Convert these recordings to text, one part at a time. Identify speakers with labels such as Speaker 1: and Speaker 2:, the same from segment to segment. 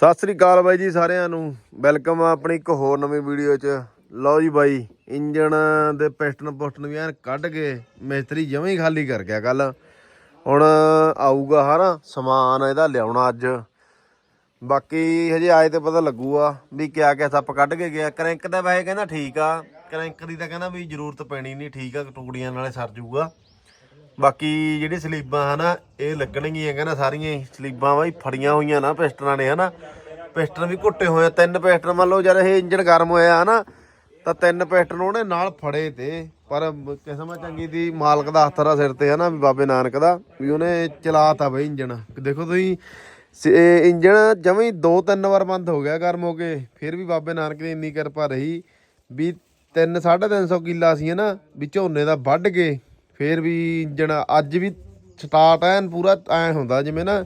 Speaker 1: ਸਤਿ ਸ੍ਰੀ ਅਕਾਲ ਬਾਈ ਜੀ ਸਾਰਿਆਂ ਨੂੰ। ਵੈਲਕਮ ਆ ਆਪਣੀ ਇੱਕ ਹੋਰ ਨਵੀਂ ਵੀਡੀਓ 'ਚ। ਲਓ ਜੀ ਬਾਈ, ਇੰਜਣ ਦੇ ਪਿਸਟਨ ਪੁਸਟਨ ਵੀ ਐਨ ਕੱਢ ਕੇ ਮਿਸਤਰੀ ਜਮਾਂ ਹੀ ਖਾਲੀ ਕਰ ਗਿਆ ਕੱਲ ਹੁਣ ਆਊਗਾ ਹਨਾ, ਸਮਾਨ ਇਹਦਾ ਲਿਆਉਣਾ ਅੱਜ। ਬਾਕੀ ਹਜੇ ਆਏ ਤੇ ਪਤਾ ਲੱਗੂਗਾ ਵੀ ਕਿਆ ਕਿਆ ਸੱਪ ਕੱਢ ਕੇ ਗਿਆ। ਕ੍ਰੈਂਕ ਤਾਂ ਵੈਸੇ ਕਹਿੰਦਾ ਠੀਕ ਆ, ਕ੍ਰੈਂਕ ਦੀ ਤਾਂ ਕਹਿੰਦਾ ਵੀ ਜ਼ਰੂਰਤ ਪੈਣੀ ਨਹੀਂ, ਠੀਕ ਆ ਟੁਕੜੀਆਂ ਨਾਲੇ ਸਰ ਜਾਊਗਾ ਬਾਕੀ ਜਿਹੜੀ ਸਲੀਬਾਂ ਹਨਾ, ਇਹ ਲੱਗਣਗੀਆਂ ਕਹਿੰਦਾ ਸਾਰੀਆਂ ਹੀ। ਸਲੀਬਾਂ ਬਾਈ ਫੜੀਆਂ ਹੋਈਆਂ ਨਾ ਪਿਸਟਨਾਂ ਨੇ ਹਨਾ। ਪਿਸਟਨ ਵੀ ਘੁੱਟੇ ਹੋਏ ਆ, ਤਿੰਨ ਪਿਸਟਨ ਮੰਨ ਲਓ ਜਦ ਇਹ ਇੰਜਨ ਗਰਮ ਹੋਇਆ ਹਨਾ, ਤਾਂ ਤਿੰਨ ਪਿਸਟਨ ਉਹਨੇ ਨਾਲ ਫੜੇ ਤੇ। ਪਰ ਕਿਸਮ ਚੰਗੀ ਦੀ ਮਾਲਕ ਦਾ ਹੱਥ ਦਾ ਸਿਰ ਤੇ ਹਨਾ, ਵੀ ਬਾਬੇ ਨਾਨਕ ਦਾ, ਵੀ ਉਹਨੇ ਚਲਾਤਾ ਬਈ ਇੰਜਨ ਦੇਖੋ ਤੁਸੀਂ, ਸ- ਇਹ ਇੰਜਨ ਜਮੀ ਦੋ ਤਿੰਨ ਵਾਰ ਬੰਦ ਹੋ ਗਿਆ ਗਰਮ ਹੋ ਕੇ, ਫਿਰ ਵੀ ਬਾਬੇ ਨਾਨਕ ਦੀ ਇੰਨੀ ਕਿਰਪਾ ਰਹੀ ਵੀ 3 350 ਕਿੱਲਾ ਸੀ ਹਨਾ, ਵੀ ਝੋਨੇ ਦਾ ਵੱਢ ਕੇ ਫੇਰ ਵੀ ਇੰਜਣ ਅੱਜ ਵੀ ਸਟਾਰਟ ਐਨ ਪੂਰਾ ਐ ਹੁੰਦਾ, ਜਿਵੇਂ ਨਾ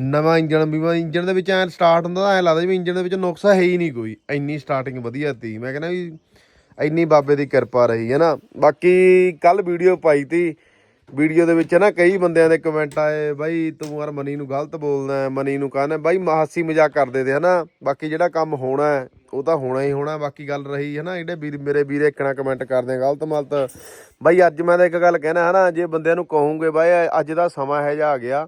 Speaker 1: ਨਵਾਂ ਇੰਜਣ ਵੀ ਇੰਜਣ ਦੇ ਵਿੱਚ ਐ ਸਟਾਰਟ ਹੁੰਦਾ ਤਾਂ ਐ ਲੱਗਦਾ ਜਿਵੇਂ ਇੰਜਣ ਦੇ ਵਿੱਚ ਨੁਕਸਾ ਹੈ ਹੀ ਨਹੀਂ ਕੋਈ, ਇੰਨੀ ਸਟਾਰਟਿੰਗ ਵਧੀਆ ਤੀ। ਮੈਂ ਕਹਿੰਦਾ ਵੀ ਇੰਨੀ ਬਾਬੇ ਦੀ ਕਿਰਪਾ ਰਹੀ ਹੈ ਨਾ। ਬਾਕੀ ਕੱਲ ਵੀਡੀਓ ਪਾਈ ਤੀ। ਵੀਡੀਓ ਦੇ ਵਿੱਚ ਨਾ ਕਈ ਬੰਦਿਆਂ ਦੇ ਕਮੈਂਟ ਆਏ ਬਾਈ ਤੂੰ ਯਾਰ ਮਨੀ ਨੂੰ ਗਲਤ ਬੋਲਦਾ ਮਨੀ ਨੂੰ ਕਹਿੰਦਾ ਬਾਈ ਹਾਸੀ ਮਜ਼ਾਕ ਕਰਦੇ ਤੇ ਹਨਾ ਬਾਕੀ ਜਿਹੜਾ ਕੰਮ ਹੋਣਾ ਹੈ, ਉਹ ਤਾਂ ਹੋਣਾ ਹੀ ਹੋਣਾ ਬਾਕੀ ਗੱਲ ਰਹੀ ਹੈ ਨਾ ਜਿਹੜੇ ਵੀਰ ਮੇਰੇ ਵੀਰੇ ਇੱਕਣਾ ਕਮੈਂਟ ਕਰਦੇ ਆ ਗਲਤ ਮਲਤ। ਬਾਈ ਅੱਜ ਮੈਂ ਤਾਂ ਇੱਕ ਗੱਲ ਕਹਿਣਾ ਹਨਾ ਜੇ ਬੰਦਿਆਂ ਨੂੰ ਕਹੂੰਗੇ ਬਾਈ ਅੱਜ ਦਾ ਸਮਾਂ ਹੈ ਜਾ ਆ ਗਿਆ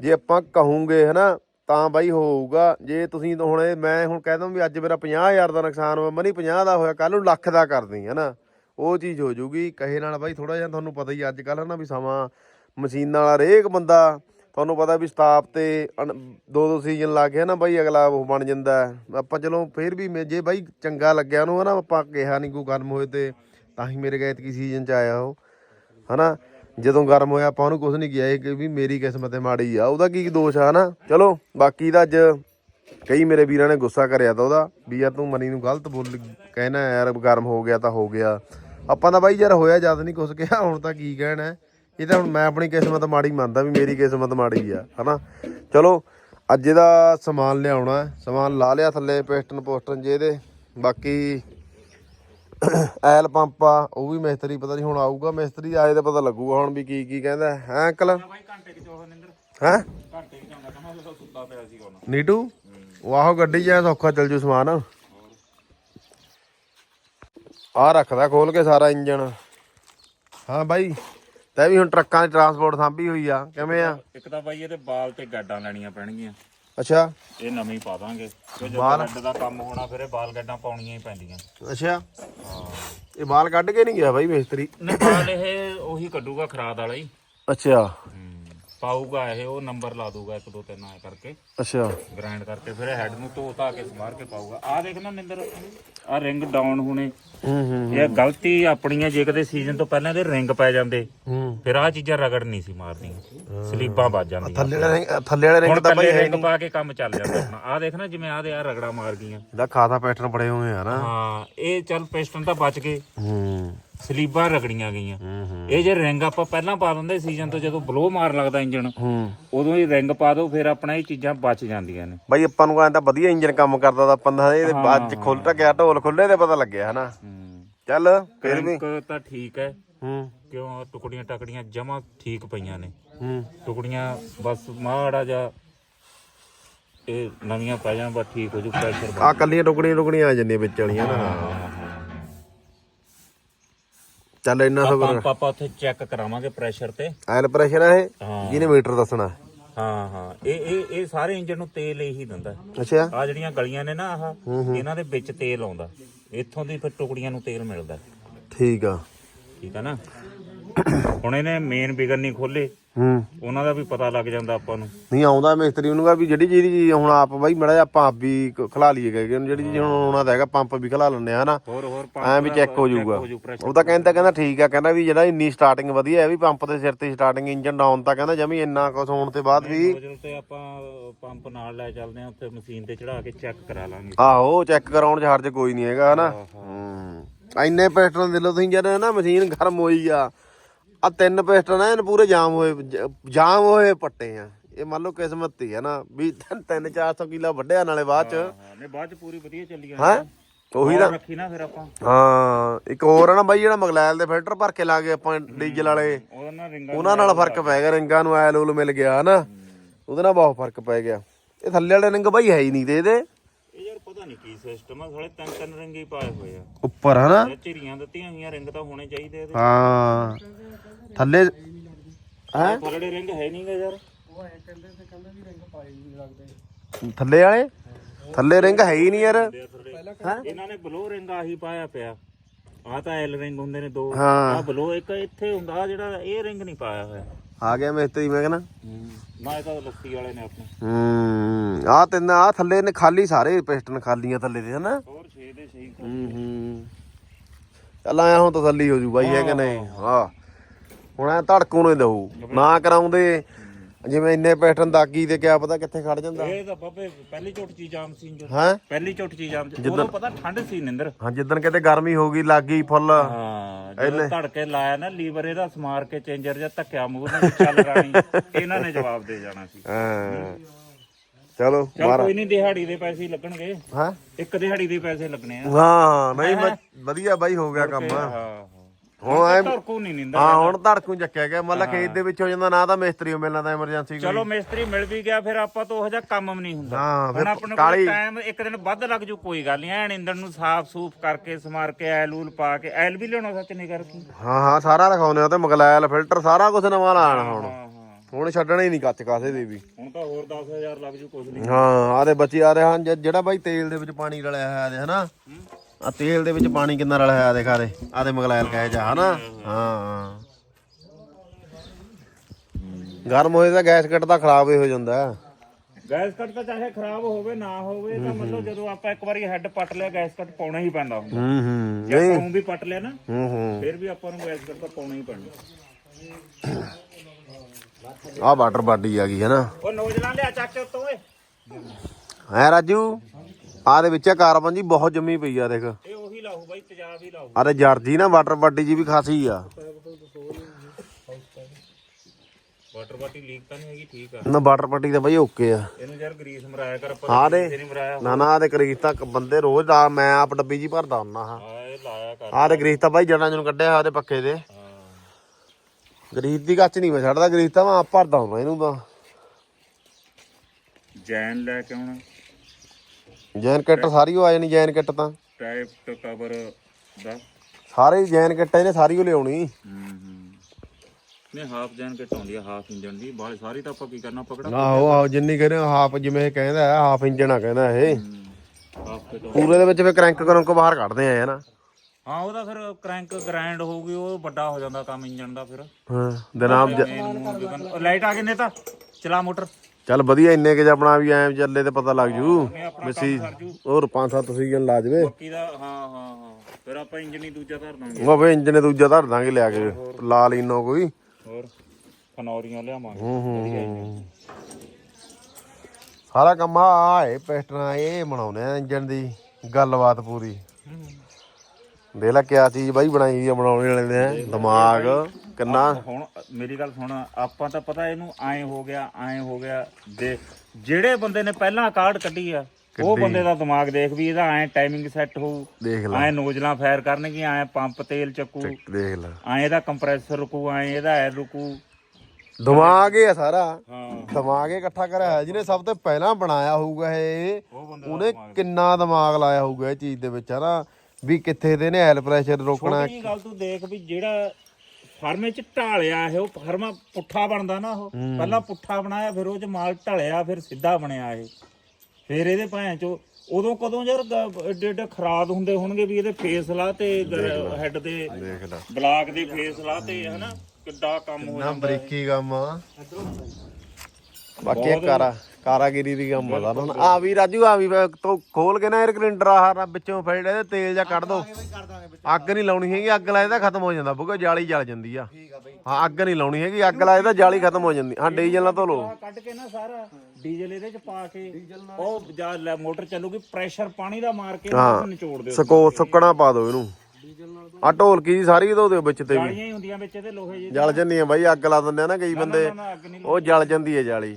Speaker 1: ਜੇ ਆਪਾਂ ਕਹੂੰਗੇ ਹਨਾ ਤਾਂ ਬਾਈ ਹੋਊਗਾ ਜੇ ਤੁਸੀਂ ਤਾਂ ਹੁਣ ਇਹ ਮੈਂ ਹੁਣ ਕਹਿ ਦਵਾਂ ਵੀ ਅੱਜ ਮੇਰਾ 50000 ਦਾ ਨੁਕਸਾਨ ਹੋਇਆ ਮਨੀ 50 ਦਾ ਹੋਇਆ ਕੱਲ ਨੂੰ ਲੱਖ ਦਾ ਕਰਦੀ ਹਨਾ ਉਹ ਚੀਜ਼ ਹੋ ਜਾਊਗੀ ਕਹੇ ਨਾਲ ਬਾਈ ਥੋੜਾ ਜਿਹਾ ਤੁਹਾਨੂੰ ਪਤਾ ਹੀ ਅੱਜ ਕੱਲ ਨਾ ਵੀ ਸਮਾਂ ਮਸ਼ੀਨਾਂ ਵਾਲਾ ਹਰੇਕ ਬੰਦਾ, ਤੁਹਾਨੂੰ ਪਤਾ ਵੀ ਸਟਾਫ ਤੇ ਅਣ- ਦੋ ਦੋ ਸੀਜ਼ਨ ਲਾ ਕੇ ਨਾ ਬਾਈ ਅਗਲਾ ਉਹ ਬਣ ਜਾਂਦਾ ਆਪਾਂ ਚਲੋ ਫੇਰ ਵੀ ਮੈਂ- ਜੇ ਬਾਈ ਚੰਗਾ ਲੱਗਿਆ ਉਹਨੂੰ ਹਨਾ ਆਪਾਂ ਕਿਹਾ ਨਹੀਂ ਕੋਈ ਗਰਮ ਹੋਏ ਤੇ, ਤਾਂ ਹੀ ਮੇਰੇ ਗਏ ਕੀ ਸੀਜ਼ਨ ਚ ਆਇਆ ਉਹ। ਹਨਾ? ਜਦੋਂ ਗਰਮ ਹੋਇਆ ਆਪਾਂ ਉਹਨੂੰ ਕੁਝ ਨਹੀਂ ਕਿਹਾ, ਇਹ ਕਿ ਵੀ ਮੇਰੀ ਕਿਸਮਤ ਹੈ ਮਾੜੀ ਆ, ਉਹਦਾ ਕੀ ਦੋਸ਼ ਆ ਹਨਾ ਚਲੋ, ਬਾਕੀ ਦਾ ਅੱਜ ਕਈ ਮੇਰੇ ਵੀਰਾਂ ਨੇ ਗੁੱਸਾ ਕਰਿਆ ਤਾਂ ਉਹਦਾ, ਵੀ ਯਾਰ ਤੂੰ ਮਨੀ ਨੂੰ ਗਲਤ ਬੋਲ, ਕਹਿਣਾ ਯਾਰ ਗਰਮ ਹੋ ਗਿਆ ਤਾਂ ਹੋ ਗਿਆ। ਆਪਾਂ ਤਾਂ ਬਾਈ ਯਾਰ ਹੋਇਆ ਜਦ ਨਹੀਂ ਕੁਝ ਕਿਹਾ ਹੁਣ ਤਾਂ ਕੀ ਕਹਿਣਾ। ਇਹ ਤਾਂ ਹੁਣ ਮੈਂ ਆਪਣੀ ਕਿਸਮਤ ਮਾੜੀ ਮੰਨਦਾ ਵੀ ਮੇਰੀ ਕਿਸਮਤ ਮਾੜੀ ਆ ਹਨਾ? ਚਲੋ ਅੱਜ ਇਹਦਾ ਸਮਾਨ ਲਿਆਉਣਾ। ਸਮਾਨ ਲਾ ਲਿਆ ਥੱਲੇ ਪਿਸਟਨ ਪੋਸਟਨ ਜੇ ਇਹਦੇ ਬਾਕੀ ਐਲ ਪੰਪ ਆ ਉਹ ਵੀ ਮਿਸਤਰੀ ਪਤਾ ਨਹੀਂ ਹੁਣ ਆਊਗਾ ਮਿਸਤਰੀ ਆਏ ਤਾਂ ਪਤਾ ਲੱਗੂਗਾ ਹੁਣ ਵੀ ਕੀ ਕੀ ਕਹਿੰਦਾ ਹੈ। ਅੰਕਲ? ਹੈ? ਨੀਟੂ? ਉਹ ਆਹੋ ਗੱਡੀ ਐਂ ਸੌਖਾ ਚੱਲ ਜੂ ਸਮਾਨ। ਆ ਰੱਖਦਾ ਖੋਲ ਕੇ ਸਾਰਾ ਇੰਜਨ ਹਾਂ ਬਾਈ। ਤੈ ਵੀ ਹੁਣ ਟਰੱਕਾਂ ਦੀ ਟਰਾਂਸਪੋਰਟ ਸਾਂਭੀ ਹੋਈ ਆ ਕਿਵੇਂ ਆ?
Speaker 2: ਇੱਕ ਤਾਂ ਬਾਈ ਇਹਦੇ ਬਾਲ ਤੇ ਗੱਡਾਂ ਲੈਣੀਆਂ ਪੈਣਗੀਆਂ।
Speaker 1: ਅੱਛਾ।
Speaker 2: ਇਹ ਨਵੀਂ ਪਾ ਦਾਂਗੇ। ਤੇ ਜਦੋਂ
Speaker 1: ਬਾਲ?
Speaker 2: ਗੱਡ ਦਾ ਕੰਮ ਹੋਣਾ ਫਿਰ ਇਹ ਬਾਲ ਗੱਡਾਂ ਪਾਉਣੀਆਂ ਹੀ ਪੈਂਦੀਆਂ।
Speaker 1: ਅੱਛਾ। ਇਹ ਬਾਲ ਕੱਢ ਕੇ ਨਹੀਂ ਗਿਆ ਬਾਈ ਮਿਸਤਰੀ?
Speaker 2: ਨਹੀਂ ਬਾਲ ਇਹ ਉਹੀ ਕੱਢੂਗਾ ਖਰਾਦ ਵਾਲਾ ਹੀ।
Speaker 1: ਅੱਛਾ।
Speaker 2: ਪਾਊਗਾ ਇਹ ਉਹ ਨੰਬਰ ਲਾ ਦੂਗਾ 1 2 3 ਐ ਕਰਕੇ।
Speaker 1: ਅੱਛਾ।
Speaker 2: ਗ੍ਰਾਈਂਡ ਕਰਕੇ ਫਿਰ ਹੈਡ ਨੂੰ ਧੋ ਧਾ ਕੇ ਸਮਾਰ ਕੇ ਪਾਊਗਾ। ਆਹ ਦੇਖ ਨਾ ਨਿੰਦਰ ਆਹ ਰਿੰਗ ਡਾਊਨ ਹੋਣੇ।
Speaker 1: ਹੂੰ ਹੂੰ
Speaker 2: ਇਹ ਗਲਤੀ ਆਪਣੀ ਹੈ ਜੇ ਕਦੇ ਸੀਜ਼ਨ ਤੋਂ ਪਹਿਲਾਂ ਇਹਦੇ ਰਿੰਗ ਪੈ ਜਾਂਦੇ
Speaker 1: ਹੂੰ।
Speaker 2: ਫਿਰ ਆਹ ਚੀਜ਼ਾਂ ਰਗੜ ਨਹੀਂ ਸੀ ਮਾਰਦੀਆਂ ਸਲੀਪਾਂ ਵੱਜ ਜਾਂਦੀਆਂ।
Speaker 1: ਥੱਲੇ ਵਾਲੇ ਰਿੰਗ ਥੱਲੇ ਵਾਲੇ ਰਿੰਗ ਤਾਂ ਹੈ
Speaker 2: ਰਿੰਗ ਪਾ ਕੇ ਕੰਮ ਚੱਲ ਜਾਂਦਾ ਆਪਣਾ। ਆਹ ਦੇਖ ਨਾ ਜਿਵੇਂ ਆਹ ਦੇ ਆ ਰਗੜਾ ਮਾਰ ਗਈਆਂ।
Speaker 1: ਇਹਦਾ ਖਾਸਾ ਪੈਟਰਨ ਬੜੇ ਹੋਏ ਆ ਨਾ।
Speaker 2: ਹਾਂ ਇਹ ਚੱਲ ਪਿਸਟਨ ਤਾਂ ਬਚ ਗਏ।
Speaker 1: ਹੂੰ।
Speaker 2: ਸਲੀਬਾਂ ਰਗੜੀਆਂ ਗਈਆਂ।
Speaker 1: ਹੂੰ ਹੂੰ।
Speaker 2: ਇਹ ਜੇ ਰਿੰਗ ਆਪਾਂ ਪਹਿਲਾਂ ਪਾ ਦਿੰਦੇ ਸੀਜ਼ਨ ਤੋਂ ਜਦੋਂ ਬਲੋ ਮਾਰ ਲੱਗਦਾ ਇੰਜਣ
Speaker 1: ਹੂੰ।
Speaker 2: ਉਦੋਂ ਹੀ ਰਿੰਗ ਪਾ ਦਿਓ ਫਿਰ ਆਪਣਾ ਇਹ ਚੀਜ਼ਾਂ ਬਚ ਜਾਂਦੀਆਂ ਨੇ।
Speaker 1: ਬਾਈ ਆਪਾਂ ਨੂੰ ਐਂ ਤਾਂ ਵਧੀਆ ਇੰਜਨ ਕੰਮ ਕਰਦਾ ਤਾਂ ਆਪਾਂ ਦਾ ਇਹਦੇ ਅੱਜ ਖੁੱਲ ਟਕਿਆ ਢੋਲ ਖੁੱਲੇ ਤੇ ਪਤਾ ਲੱਗਿਆ ਹਨਾ। ਚੱਲ ਫਿਰ ਵੀ।
Speaker 2: ਰਿੰਗ ਤਾਂ ਠੀਕ ਹੈ।
Speaker 1: ਹੂੰ।
Speaker 2: ਕਿਉਂ ਟੁਕੜੀਆਂ ਟਕੜੀਆਂ ਜਮਾ ਠੀਕ ਪਈਆਂ ਨੇ।
Speaker 1: ਹੂੰ।
Speaker 2: ਟੁਕੜੀਆਂ ਬਸ ਮਾੜਾ ਜਾ ਇਹ ਨਵੀਆਂ ਪੈ ਜਾਣ ਬਸ ਠੀਕ ਹੋ ਜੂ ਪ੍ਰੈਸ਼ਰ
Speaker 1: ਆ ਕੱਲੀਆਂ ਟੁਕੜੀਆਂ ਟੁਕੜੀਆਂ ਆ ਜਾਂਦੀਆਂ ਵਿੱਚ ਵਾਲੀਆਂ ਨਾ। ਚੱਲ ਇੰਨਾ
Speaker 2: ਪੰਪ ਆਪਾਂ ਉੱਥੇ ਚੈੱਕ ਕਰਾਵਾਂਗੇ ਪ੍ਰੈਸ਼ਰ ਤੇ।
Speaker 1: ਆਇਲ ਪ੍ਰੈਸ਼ਰ ਆ ਇਹ
Speaker 2: ਹਾਂ।
Speaker 1: ਜਿਹਨੇ ਮੀਟਰ ਦੱਸਣਾ।
Speaker 2: ਹਾਂ ਹਾਂ। ਇਹ ਇਹ ਇਹ ਸਾਰੇ ਇੰਜਨ ਨੂੰ ਤੇਲ ਹੀ ਦਿੰਦਾ।
Speaker 1: ਅੱਛਾ।
Speaker 2: ਆ ਜਿਹੜੀਆਂ ਗਲੀਆਂ ਨੇ ਨਾ ਆਹ ਇਹਨਾਂ ਦੇ ਵਿੱਚ ਤੇਲ ਆਉਂਦਾ। ਇੱਥੋਂ ਦੀ ਫਿਰ ਟੁਕੜੀਆਂ ਨੂੰ ਤੇਲ ਮਿਲਦਾ।
Speaker 1: ਠੀਕ ਆ।
Speaker 2: ਠੀਕ ਆ ਨਾ? ਹੁਣ ਇਹਨੇ ਮੇਨ ਬਿਗਰ ਨਹੀਂ ਖੋਲੇ
Speaker 1: ਹੂੰ।
Speaker 2: ਉਹਨਾਂ ਦਾ ਵੀ ਪਤਾ ਲੱਗ ਜਾਂਦਾ ਆਪਾਂ ਨੂੰ।
Speaker 1: ਨਹੀਂ ਆਉਂਦਾ ਮਿਸਤਰੀ ਉਹਨੂੰ ਕਹਾ ਵੀ ਜਿਹੜੀ ਦੀ ਹੁਣ ਆਪ ਬਾਈ ਮੜਾ ਆਪਾਂ ਆਪ ਵੀ ਖਲਾ ਲਈਏ ਗਏ ਜਿਹੜੀ ਚੀਜ਼ ਹੁਣ ਆਉਣਾ ਤਾਂ ਹੈਗਾ ਪੰਪ ਵੀ ਖਲਾ ਲੈਂਦੇ ਆ ਹਨਾ
Speaker 2: ਹੋਰ ਹੋਰ
Speaker 1: ਐਂ ਵੀ ਚੈੱਕ ਹੋ ਜਾਊਗਾ। ਉਹ ਤਾਂ ਕਹਿੰਦਾ ਕਹਿੰਦਾ ਠੀਕ ਆ ਕਹਿੰਦਾ ਵੀ ਜਿਹੜਾ ਇੰਨੀ ਸਟਾਰਟਿੰਗ ਵਧੀਆ ਹੈ ਵੀ ਪੰਪ ਦੇ ਸਿਰ ਤੇ ਸਟਾਰਟਿੰਗ ਇੰਜਨ ਡਾਊਨ ਤਾਂ ਕਹਿੰਦਾ ਜਮੀ ਇੰਨਾ ਕੁਝ ਹੋਣ ਤੇ ਬਾਅਦ ਵੀ
Speaker 2: ਤੇ ਆਪਾਂ ਪੰਪ ਨਾਲ ਲੈ ਚੱਲਦੇ ਆ ਉੱਥੇ ਮਸ਼ੀਨ ਤੇ ਚੜਾ ਕੇ ਚੈੱਕ ਕਰਾ ਲਾਂਗੇ।
Speaker 1: ਆਹੋ ਚੈੱਕ ਕਰਾਉਣ ਚ ਹਰਜ ਕੋਈ ਨਹੀਂ ਹੈਗਾ ਹਨਾ। ਹੂੰ। ਇੰਨੇ ਪਿਸਟਨ ਦੇ ਲੋ ਤੁਸੀਂ ਜਦ ਨਾ ਮਸ਼ੀਨ ਗਰਮ ਹੋਈ ਆ। ਆ ਤਿੰਨ ਪਿਸਟਨ ਐਨ ਪੂਰੇ ਜਾਮ ਹੋਏ ਜ- ਜਾਮ ਹੋਏ ਪੱਟੇ ਆ। ਇਹ ਮੰਨ ਲਓ ਕਿਸਮਤ ਹੈ ਨਾ ਵੀ ਤਿੰਨ 400 ਕਿਲੋ ਵੱਢਿਆ ਨਾਲੇ ਬਾਅਦ ਚ।
Speaker 2: ਹਾਂ ਨੇ ਬਾਅਦ ਚ ਪੂਰੀ ਵਧੀਆ ਚੱਲੀ
Speaker 1: ਹੈ? ਉਹੀ ਤਾਂ
Speaker 2: ਰੱਖੀ ਨਾ ਫਿਰ ਆਪਾਂ।
Speaker 1: ਹਾਂ ਇੱਕ ਹੋਰ ਆ ਨਾ ਬਾਈ ਜਿਹੜਾ ਮਗਲੈਲ ਦੇ ਫਿਲਟਰ ਭਰ ਕੇ ਲਾ ਗਏ ਆਪਾਂ ਡੀਜ਼ਲ ਵਾਲੇ।
Speaker 2: ਉਹਨਾਂ ਨਾਲ ਰਿੰਗਾਂ
Speaker 1: ਉਹਨਾਂ ਨਾਲ ਫ਼ਰਕ ਪੈ ਗਿਆ ਰਿੰਗਾਂ ਨੂੰ ਐਲ ਉਲ ਮਿਲ ਗਿਆ ਹਨਾ। ਉਹਦੇ ਨਾਲ ਬਹੁਤ ਫ਼ਰਕ ਪੈ ਗਿਆ। ਇਹ ਥੱਲੇ ਵਾਲੇ ਰਿੰਗ ਬਾਈ ਹੈ ਹੀ ਨਹੀਂ ਤੇ ਇਹਦੇ।
Speaker 2: ਇਹ ਯਾਰ ਪਤਾ ਨਹੀਂ ਕੀ ਸਿਸਟਮ ਆ ਸਾਲੇ ਤਿੰਨ ਤਿੰਨ ਰਿੰਗ ਹੀ ਪਾਏ ਹੋਏ ਆ।
Speaker 1: ਉੱਪਰ ਹਨਾ।
Speaker 2: ਇਹ ਝਿਰੀਆਂ ਦਿੱਤੀਆਂ ਹੋਈਆਂ ਰਿੰਗ ਤਾਂ ਹੋਣੇ ਚਾਹੀਦੇ ਇਹਦੇ।
Speaker 1: ਹਾਂ। ਥੱਲੇ ਹੈ?
Speaker 2: ਥੱਲੜੇ ਰਿੰਗ ਹੈ ਨਹੀਂਗਾ ਯਾਰ।
Speaker 1: ਥੱਲੇ ਵਾਲੇ? ਥੱਲੇ ਰਿੰਗ ਹੈ ਹੀ ਨਹੀਂ ਯਾਰ।
Speaker 2: ਇਹਨਾਂ ਨੇ ਬਲੋ ਰਿੰਗ ਆਹੀ ਪਾਇਆ ਪਿਆ। ਆ ਤਾਂ ਐਲ ਰਿੰਗ ਹੁੰਦੇ ਨੇ ਦੋ।
Speaker 1: ਹਾਂ।
Speaker 2: ਆ ਬਲੋ ਇੱਕ ਇੱਥੇ ਹੁੰਦਾ ਆਹ ਜਿਹੜਾ ਇਹ ਰਿੰਗ ਨਹੀਂ ਪਾਇਆ ਹੋਇਆ।
Speaker 1: ਆ ਗਿਆ ਮਿਸਤਰੀ ਮੈਂ ਕਹਿੰਦਾ।
Speaker 2: ਨਾ ਇਹ ਤਾਂ ਲੱਸੀ ਵਾਲੇ ਨੇ ਆਪਣੇ।
Speaker 1: ਹੂੰ। ਆ ਤਿੰਨ ਆ ਥੱਲੇ ਨੇ ਖਾਲੀ ਸਾਰੇ ਪਿਸਟਨ ਖਾਲੀਆਂ ਥੱਲੇ ਦੇ ਹਨਾ?
Speaker 2: ਹੋਰ 6 ਦੇ 6
Speaker 1: ਹੂੰ ਹੂੰ ਚੱਲ ਆਇਆ ਹੁਣ ਤਸੱਲੀ ਹੋ ਜੂ ਬਾਈ ਹੈ ਕਿ ਨਹੀਂ? ਹਾਂ ਹੁਣ ਐ ਧੜਕੂ ਨੂੰ ਦਊ। ਨਾ ਕਰਾਉਂਦੇ ਜਿਵੇਂ ਇੰਨੇ ਪੈਟਰਨ ਦਾਗੀ ਤੇ ਕਿਆ ਪਤਾ ਕਿੱਥੇ ਖੜ ਜਾਂਦਾ।
Speaker 2: ਇਹ ਤਾਂ ਬਾਬੇ ਪਹਿਲੀ ਝੋਟ ਚੀ ਜਾਮ ਸੀ ਜੋ
Speaker 1: ਹੈ?
Speaker 2: ਪਹਿਲੀ ਝੋਟ ਚੀ ਜਾਮ ਸੀ। ਉਦੋਂ ਪਤਾ ਠੰਡ ਸੀ ਨਿੰਦਰ।
Speaker 1: ਹਾਂ ਜਿੱਦਣ ਕਿਤੇ ਗਰਮੀ ਹੋ ਗਈ ਲੱਗੀ ਫੁੱਲ।
Speaker 2: ਹਾਂ ਜਦੋਂ ਧੜਕੇ ਲਾਇਆ ਨਾ ਲੀਵਰ ਇਹਦਾ ਸਮਾਰ ਕੇ ਚੇਂਜਰ ਜਾਂ ਧੱਕਿਆ ਮੂੰਹ ਨੂੰ ਚੱਲ ਰਾਣੀ ਇਹਨਾਂ ਨੇ ਜਵਾਬ ਦੇ ਜਾਣਾ ਸੀ।
Speaker 1: ਹਾਂ। ਚਲੋ
Speaker 2: ਕੋਈ ਨਹੀਂ ਦਿਹਾੜੀ ਦੇ ਪੈਸੇ ਲੱਗਣਗੇ।
Speaker 1: ਹਾਂ?
Speaker 2: ਇੱਕ ਦਿਹਾੜੀ ਦੇ ਪੈਸੇ ਲੱਗਣੇ ਆ।
Speaker 1: ਹਾਂ ਨਹੀਂ ਵਧੀਆ ਬਾਈ ਹੋ ਗਿਆ ਕੰਮ।
Speaker 2: ਹਾਂ
Speaker 1: ਹੁਣ ਐ
Speaker 2: ਧੜਕੂ ਨਹੀਂ ਨਿੰਦਰ
Speaker 1: ਹਾਂ ਹੁਣ ਧੜਕੂ ਚੱਕਿਆ ਗਿਆ। ਮਤਲਬ ਖੇਤ ਦੇ ਵਿੱਚ ਹੋ ਜਾਂਦਾ ਨਾ ਤਾਂ ਮਿਸਤਰੀ ਉਹ ਮਿਲਣਾ ਤਾਂ ਐਮਰਜੈਂਸੀ
Speaker 2: ਚਲੋ ਮਿਸਤਰੀ ਮਿਲ ਵੀ ਗਿਆ ਫਿਰ ਆਪਾਂ ਤੋਂ ਉਹ ਜਿਹਾ ਕੰਮ ਵੀ ਨਹੀਂ ਹੁੰਦਾ।
Speaker 1: ਹਾਂ
Speaker 2: ਹੁਣ
Speaker 1: ਫਿਰ
Speaker 2: ਆਪਣੇ ਕੋਲ
Speaker 1: ਕਾਲੀ
Speaker 2: ਟਾਈਮ ਇੱਕ ਦਿਨ ਵੱਧ ਲੱਗ ਜੂ ਕੋਈ ਗੱਲ ਨਹੀਂ। ਐਨ ਇੰਦਣ ਨੂੰ ਸਾਫ਼ ਸੂਫ ਕਰਕੇ ਸਮਾਰ ਕੇ ਐਲ ਊਲ ਪਾ ਕੇ ਐਲ ਵੀ ਲਿਆਉਣਾ ਸੱਚ ਨਹੀਂ ਕਰਕੇ
Speaker 1: ਹਾਂ ਹਾਂ ਸਾਰਾ ਰਖਾਉਨੇ ਉਹ ਤੇ ਮਗਲੈਲ ਫਿਲਟਰ ਸਾਰਾ ਕੁਝ ਨਵਾਂ ਲਾਣਾ ਹੁਣ।
Speaker 2: ਹਾਂ ਹਾਂ
Speaker 1: ਹੁਣ ਛੱਡਣਾ ਹੀ ਨਹੀਂ ਕੱਚ ਕਾਸੇ ਦੇ ਵੀ।
Speaker 2: ਹੁਣ ਤਾਂ ਹੋਰ 10000 ਲੱਗ ਜੂ ਕੁਝ ਨਹੀਂ।
Speaker 1: ਹਾਂ ਆਦੇ ਬੱਚੇ ਆ ਰਹੇ ਹਨ ਜ- ਜਿਹੜਾ ਬਾਈ ਤੇਲ ਦੇ ਵਿੱਚ ਪਾਣੀ ਰਲਿਆ ਹੋਇਆ ਦੇ ਹਨਾ? ਆ ਤੇਲ ਦੇ ਵਿੱਚ ਪਾਣੀ ਕਿੰਨਾ ਰਲਿਆ ਹੋਇਆ ਦੇਖ ਆਦੇ ਆਦੇ ਮਗਲੈਲ ਕਹੇ ਜਾ ਹਨਾ? ਹਾਂ। ਗਰਮ ਹੋਏ ਤਾਂ ਗੈਸ ਕੱਟ ਤਾਂ ਖਰਾਬ ਹੀ ਹੋ ਜਾਂਦਾ।
Speaker 2: ਗੈਸ ਕੱਟ ਤਾਂ ਚਾਹੇ ਖਰਾਬ ਹੋਵੇ ਨਾ ਹੋਵੇ ਤਾਂ ਮਤਲਬ ਜਦੋਂ ਆਪਾਂ ਇੱਕ ਵਾਰੀ ਹੈੱਡ ਪੱਟ ਲਿਆ ਗੈਸ ਕੱਟ ਪਾਉਣਾ ਹੀ ਪੈਂਦਾ ਹੁੰਦਾ।
Speaker 1: ਹੂੰ ਹੂੰ।
Speaker 2: ਜੇ ਆਪਾਂ ਊਂ ਵੀ ਪੱਟ ਲਿਆ ਨਾ
Speaker 1: ਹੂੰ ਹੂੰ।
Speaker 2: ਫਿਰ ਵੀ ਆਪਾਂ ਨੂੰ ਗੈਸ ਕੱਟ ਤਾਂ ਪਾਉਣਾ ਹੀ ਪੈਣਾ
Speaker 1: ਆ ਵਾਟਰ ਬਾਡੀ ਆ ਗਈ ਹਨਾ?
Speaker 2: ਉਹ ਨੌਜਵਾਨ ਲਿਆ ਚੱਕ ਉੱਤੋਂ ਓਏ।
Speaker 1: ਹੈ ਰਾਜੂ? ਆ ਦੇ ਵਿੱਚ ਕਾਰਬਨ ਜੀ ਬਹੁਤ ਜੰਮੀ ਪਈ ਆ ਦੇਖ।
Speaker 2: ਇਹ ਉਹੀ ਲਾਹੂ ਬਾਈ ਤੇਜ਼ਾਬ ਹੀ ਲਾਹੂ।
Speaker 1: ਆ ਤੇ ਜਰਜੀ ਨਾ ਵਾਟਰ ਬਾਡੀ ਜੀ ਵੀ ਖਾਸੀ ਆ।
Speaker 2: ਵਾਟਰ ਬਾਟੀ ਲੀਕ ਤਾਂ ਨਹੀਂ ਹੈਗੀ ਠੀਕ ਆ।
Speaker 1: ਨਾ ਵਾਟਰ ਬਾਡੀ ਤਾਂ ਬਈ ਓਕੇ ਆ।
Speaker 2: ਇਹਨੂੰ ਯਾਰ ਗਰੀਸ ਮਰਾਇਆ ਕਰ ਆਪਾਂ
Speaker 1: ਹਾਂ ਦੇ
Speaker 2: ਨਹੀਂ ਮਰਾਇਆ
Speaker 1: ਨਾ ਨਾ ਆ ਤੇ ਗਰੀਸ ਤਾਂ ਬੰਦੇ ਰੋਜ਼ ਆ ਮੈਂ ਆਪ ਡੱਬੀ ਜੀ ਭਰਦਾ ਹੁੰਨਾ ਹਾਂ।
Speaker 2: ਆ ਇਹ ਲਾਇਆ ਕਰ।
Speaker 1: ਆ ਤੇ ਗਰੀਸ ਤਾਂ ਬਾਈ ਜੜਾਂ ਨੂੰ ਕੱਢਿਆ ਹੋਇਆ ਉਹਦੇ ਪੱਕੇ ਦੇ ਗਰੀਸ ਦੀ ਕੱਚ ਨਹੀਂ ਮੈਂ ਛੱਡਦਾ ਗਰੀਸ ਤਾਂ ਮੈਂ ਆਪ ਭਰਦਾ ਹੁੰਦਾ ਇਹਨੂੰ ਤਾਂ।
Speaker 2: ਜੈਨ ਲੈ ਕੇ ਆਉਣਾ।
Speaker 1: ਜੈਨ ਕਿੱਟ ਸਾਰੀ ਉਹ ਆ ਜਾਣੀ ਜੈਨ ਕਿੱਟ ਤਾਂ।
Speaker 2: ਟਾਈਪ ਟੂ ਕਵਰ ਦਾ।
Speaker 1: ਸਾਰੇ ਜੈਨ ਕਿੱਟ ਇਹਨੇ ਸਾਰੀ ਉਹ ਲਿਆਉਣੀ।
Speaker 2: ਹੂੰ ਹੂੰ। ਨੇ ਹਾਫ ਜੈਨ ਕਿਟ ਆਉਂਦੀ ਆ ਹਾਫ ਇੰਜਨ ਦੀ। ਬਾਹਰ ਸਾਰੀ ਤਾਂ ਆਪਾਂ ਕੀ ਕਰਨਾ ਪਕੜਾ
Speaker 1: ਆਹੋ ਆਹੋ ਜਿੰਨੀ ਕਹਿੰਦੇ ਹਾਫ ਜਿਵੇਂ ਇਹ ਕਹਿੰਦਾ ਹੈ ਹਾਫ ਇੰਜਨ ਆ ਕਹਿੰਦਾ ਇਹ।
Speaker 2: ਹਾਫ ਕਿਟ
Speaker 1: ਪੂਰੇ ਦੇ ਵਿੱਚ ਫਿਰ ਕ੍ਰੈਂਕ ਕਰੰਕ ਬਾਹਰ ਕੱਢਦੇ ਆ ਨਾ
Speaker 2: ਹਾਂ ਉਹਦਾ ਫਿਰ ਕ੍ਰੈਂਕ ਗ੍ਰਾਈਂਡ ਹੋਊਗੀ ਉਹ ਵੱਡਾ ਹੋ ਜਾਂਦਾ ਕੰਮ ਇੰਜਨ ਦਾ ਫਿਰ।
Speaker 1: ਹਾਂ ਦਿਨਾਬ ਜ-
Speaker 2: ਲਾਈਟ ਆ ਗਏ ਨੇ ਤਾਂ? ਚਲਾ ਮੋਟਰ।
Speaker 1: ਚੱਲ ਵਧੀਆ ਇੰਨੇ ਕੇ ਆਪਣਾ ਵੀ ਐਂ ਚੱਲੇ ਤੇ ਪਤਾ ਲੱਗ ਜੂ ਮਿਸੀ ਹੋਰ ਪੰਜ ਸੱਤ ਸੀਜ਼ਨ ਲਾ ਜਵੇ।
Speaker 2: ਬਾਕੀ ਦਾ ਹਾਂ ਹਾਂ ਹਾਂ। ਫਿਰ ਆਪਾਂ ਇੰਜਨ ਹੀ ਦੂਜਾ ਧਰ ਦਾਂਗੇ।
Speaker 1: ਉਹ ਫੇ ਇੰਜਨ ਦੂਜਾ ਧਰ ਦਾਂਗੇ ਲਿਆ ਕੇ ਲਾ ਲੈਨੋ ਕੋਈ।
Speaker 2: ਹੋਰ ਖਨੌਰੀਆਂ ਲਿਆਵਾਂਗੇ।
Speaker 1: ਹੂੰ ਹੂੰ ਸਾਰਾ ਕੰਮ ਆ ਆਏ ਪੈਸਟਰਾਂ ਇਹ ਬਣਾਉਨੇ ਆ ਇੰਜਨ ਦੀ ਗੱਲਬਾਤ ਪੂਰੀ। ਦੇਖ ਲੈ ਕਿਆ ਚੀਜ਼ ਬਾਈ ਬਣਾਈ ਆ ਬਣਾਉਣੇ ਵਾਲੇ ਨੇ ਦਿਮਾਗ। ਕਿੰਨਾ?
Speaker 2: ਹੁਣ ਮੇਰੀ ਗੱਲ ਸੁਣ ਆਪਾਂ ਤਾਂ ਪਤਾ ਇਹਨੂੰ ਐਂ ਹੋ ਗਿਆ ਐਂ ਹੋ ਗਿਆ ਦੇ ਜਿਹੜੇ ਬੰਦੇ ਨੇ ਪਹਿਲਾਂ ਕਾਰਡ ਕੱਢੀ ਆ ਉਹ ਬੰਦੇ ਦਾ ਦਿਮਾਗ ਦੇਖ ਵੀ ਇਹਦਾ ਐਂ ਟਾਈਮਿੰਗ ਸੈੱਟ ਹੋਊ
Speaker 1: ਦੇਖ ਲੈ।
Speaker 2: ਐਂ ਨੋਜ਼ਲਾਂ ਫਾਇਰ ਕਰਨਗੀਆਂ ਐਂ ਪੰਪ ਤੇਲ ਚੱਕੂ
Speaker 1: ਦੇਖ ਲੈ।
Speaker 2: ਐਂ ਇਹਦਾ ਕੰਪਰੈਸਰ ਰੁਕੂ ਐਂ ਇਹਦਾ ਐਰ ਰੁਕੂ।
Speaker 1: ਦਿਮਾਗ ਇਹ ਆ ਸਾਰਾ।
Speaker 2: ਹਾਂ।
Speaker 1: ਦਿਮਾਗ ਇਹ ਇਕੱਠਾ ਕਰਿਆ ਹੋਇਆ ਜਿਹਨੇ ਸਭ ਤੋਂ ਪਹਿਲਾਂ ਬਣਾਇਆ ਹੋਊਗਾ ਇਹ ਉਹਨੇ ਕਿੰਨਾ ਦਿਮਾਗ ਲਾਇਆ ਹੋਊਗਾ ਇਹ ਚੀਜ਼ ਦੇ ਵਿੱਚ ਹਨਾ? ਵੀ ਕਿੱਥੇ ਦੇ ਨੇ ਐਲ ਪ੍ਰੈਸ਼ਰ ਰੋਕਣਾ
Speaker 2: ਛੋਟੀ ਗੱਲ ਤੂੰ ਦੇਖ ਵੀ ਜਿਹੜਾ ਫਰਮੇ ਚ ਢਾਲਿਆ ਇਹ ਉਹ ਫਰਮਾ ਪੁੱਠਾ ਬਣਦਾ ਨਾ ਉਹ। ਪਹਿਲਾਂ ਪੁੱਠਾ ਬਣਾਇਆ ਫਿਰ ਉਹ ਚ ਮਾਲ ਢਲਿਆ ਫਿਰ ਸਿੱਧਾ ਬਣਿਆ ਇਹ। ਫਿਰ ਇਹਦੇ ਭਾਂ ਚੋ ਉਦੋਂ ਕਦੋਂ ਯਾਰ ਏਡੇ ਖਰਾਦ ਹੁੰਦੇ ਹੋਣਗੇ ਵੀ ਇਹਦੇ ਫੇਸ ਲਾ। ਤੇ ਹੈੱਡ ਦੇ ਬਲਾਕ ਦੇ ਫੇਸ ਲਾ ਤੇ ਹਨਾ ਕਿੱਡਾ ਕੰਮ ਹੋ
Speaker 1: ਨਾ ਬਰੀਕੀ ਕੰਮ ਬਾਕੀ ਕਾਰਾ ਕਾਰਾਗਿਰੀ ਦੀ ਕੰਮ ਆ ਸਾਰਾ ਆ ਵੀ ਰਾਜੂ ਆ ਵੀ ਤੋ ਖੋਲ ਕੇ ਨਾ 에ਅਰ ਕਲਿੰਡਰ ਆਹ ਨਾ ਵਿੱਚੋਂ ਫੈੜ ਇਹਦੇ ਤੇਲ ਜਾਂ ਕੱਢ ਦੋ। ਅੱਗ ਨਹੀਂ ਲਾਉਣੀ ਹੈਗੀ ਅੱਗ ਲਾਏ ਤਾਂ ਖਤਮ ਹੋ ਜਾਂਦਾ ਬੁਗਾ ਜਾਲੀ ਜਲ ਜਾਂਦੀ ਆ। ਹਾਂ ਅੱਗ ਨਹੀਂ ਲਾਉਣੀ ਹੈਗੀ ਅੱਗ ਲਾਏ ਤਾਂ ਜਾਲੀ ਖਤਮ ਹੋ ਜਾਂਦੀ। ਹਾਂ ਡੀਜ਼ਲ ਨਾਲ ਧੋ ਲੋ
Speaker 2: ਕੱਢ ਕੇ ਨਾ ਸਾਰਾ ਡੀਜ਼ਲ ਇਹਦੇ ਚ ਪਾ ਕੇ ਉਹ ਜਾਂ ਲੈ ਮੋਟਰ ਚੱਲੂਗੀ ਪ੍ਰੈਸ਼ਰ ਪਾਣੀ ਦਾ ਮਾਰ ਕੇ ਉਹਨੂੰ ਨਿਚੋੜ ਦਿਓ।
Speaker 1: ਸਕੋ ਸੁੱਕਣਾ ਪਾ ਦੋ ਇਹਨੂੰ। ਆ ਢੋਲਕੀ ਦੀ ਸਾਰੀ ਧੋ ਦਿਓ ਵਿੱਚ ਤੇ ਵੀ।
Speaker 2: ਜਾਲੀਆਂ ਹੀ ਹੁੰਦੀਆਂ ਵਿੱਚ ਇਹਦੇ ਲੋਹੇ ਜਿਹੇ।
Speaker 1: ਜਲ ਜਾਂਦੀ ਆ ਬਾਈ ਅੱਗ ਲਾ ਦਿੰਦੇ ਆ ਨਾ ਕਈ ਬੰਦੇ।
Speaker 2: ਨਾ
Speaker 1: ਉਹ ਜਲ ਜਾਂਦੀ ਹੈ ਜਾਲੀ।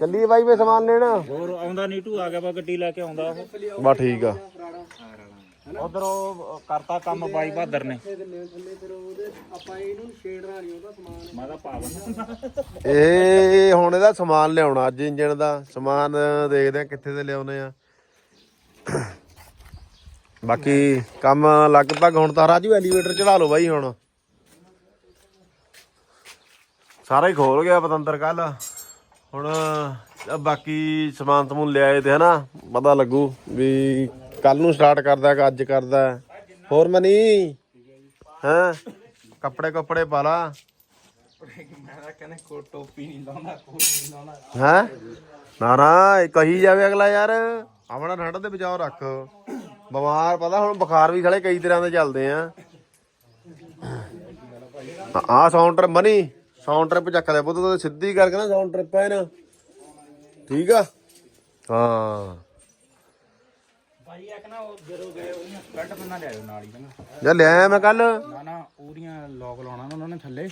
Speaker 1: ਚੱਲੀਏ ਬਾਈ ਵੇ ਸਮਾਨ ਲੈਣ।
Speaker 2: ਹੋਰ ਆਉਂਦਾ ਨੀਟੂ ਆ ਗਿਆ ਵਾ ਗੱਡੀ ਲੈ ਕੇ ਆਉਂਦਾ ਉਹ।
Speaker 1: ਬਾ ਠੀਕ ਆ।
Speaker 2: ਉਧਰ ਉਹ ਕਰਤਾ ਕੰਮ ਬਾਈ ਬਹਾਦਰ ਨੇ।
Speaker 3: ਥੱਲੇ ਥੱਲੇ ਫਿਰ ਉਹਦੇ ਆਪਾਂ ਇਹਨੂੰ ਛੇੜਨਾ ਨਹੀਂ ਉਹਦਾ ਸਮਾਨ
Speaker 2: ਮੈਂ ਤਾਂ ਪਾ ਬੰਨਾ
Speaker 1: ਇਹ ਹੁਣ ਇਹਦਾ ਸਮਾਨ ਲਿਆਉਣਾ ਅੱਜ ਇੰਜਣ ਦਾ। ਸਮਾਨ ਦੇਖਦੇ ਆ ਕਿੱਥੇ ਤੇ ਲਿਆਉਨੇ ਆ। ਬਾਕੀ ਕੰਮ ਲਗਭਗ ਹੁਣ ਤਾਂ ਰਾਜੂ ਐਲੀਵੇਟਰ ਚੜਾ ਲਓ ਬਾਈ ਹੁਣ। ਸਾਰਾ ਹੀ ਖੋਲ ਗਿਆ ਪਤੰਦਰ ਕੱਲ ਹੁਣ ਆਹ ਬਾਕੀ ਸਮਾਨ ਸਮੂਨ ਲਿਆਏ ਤੇ ਹਨਾ, ਪਤਾ ਲੱਗੂ ਵੀ ਕੱਲ ਨੂੰ ਸਟਾਰਟ ਕਰਦਾ ਕਿ ਅੱਜ ਕਰਦਾ। ਹੋਰ ਮਨੀ? ਹਾਂ? ਕੱਪੜੇ ਕੱਪੜੇ ਪਾ ਲਾ। ਹੈ? ਨਾ ਨਾ, ਇਹ ਕਹੀ ਜਾਵੇ ਅਗਲਾ ਯਾਰ। ਆਪਣਾ ਠੰਡ ਤੇ ਬਚਾਓ ਰੱਖ। ਬਿਮਾਰ, ਪਤਾ ਹੁਣ ਬੁਖਾਰ ਵੀ ਸਾਲੇ ਕਈ ਤਰ੍ਹਾਂ ਦੇ ਚੱਲਦੇ ਆ। ਆ ਸਾਊਂਡ ਟ੍ਰਿਪ ਸਾਊਂਡ ਟ੍ਰਿਪ ਚੱਕ ਲੈ ਪੁੱਤ ਤੇ ਸਿੱਧੀ ਕਰਕੇ ਨਾ ਸਾਊਂਡ ਟ੍ਰਿਪ ਹੈ ਨਾ ਠੀਕ ਆ? ਹਾਂ।
Speaker 2: ਭਾਈ ਇੱਕ ਨਾ ਉਹ ਜਦੋਂ ਗਏ ਉਹਦੀਆਂ ਕੱਟ ਬੰਨਾ ਲਿਆਇਓ ਨਾਲ ਹੀ ਚੰਗਾ
Speaker 1: ਜੇ ਲਿਆ ਮੈਂ ਕੱਲ
Speaker 2: ਨਾ ਨਾ ਉਹਦੀਆਂ ਲੋਕ ਲਾਉਣਾ ਨਾ ਉਹਨਾਂ ਨੇ ਥੱਲੇ।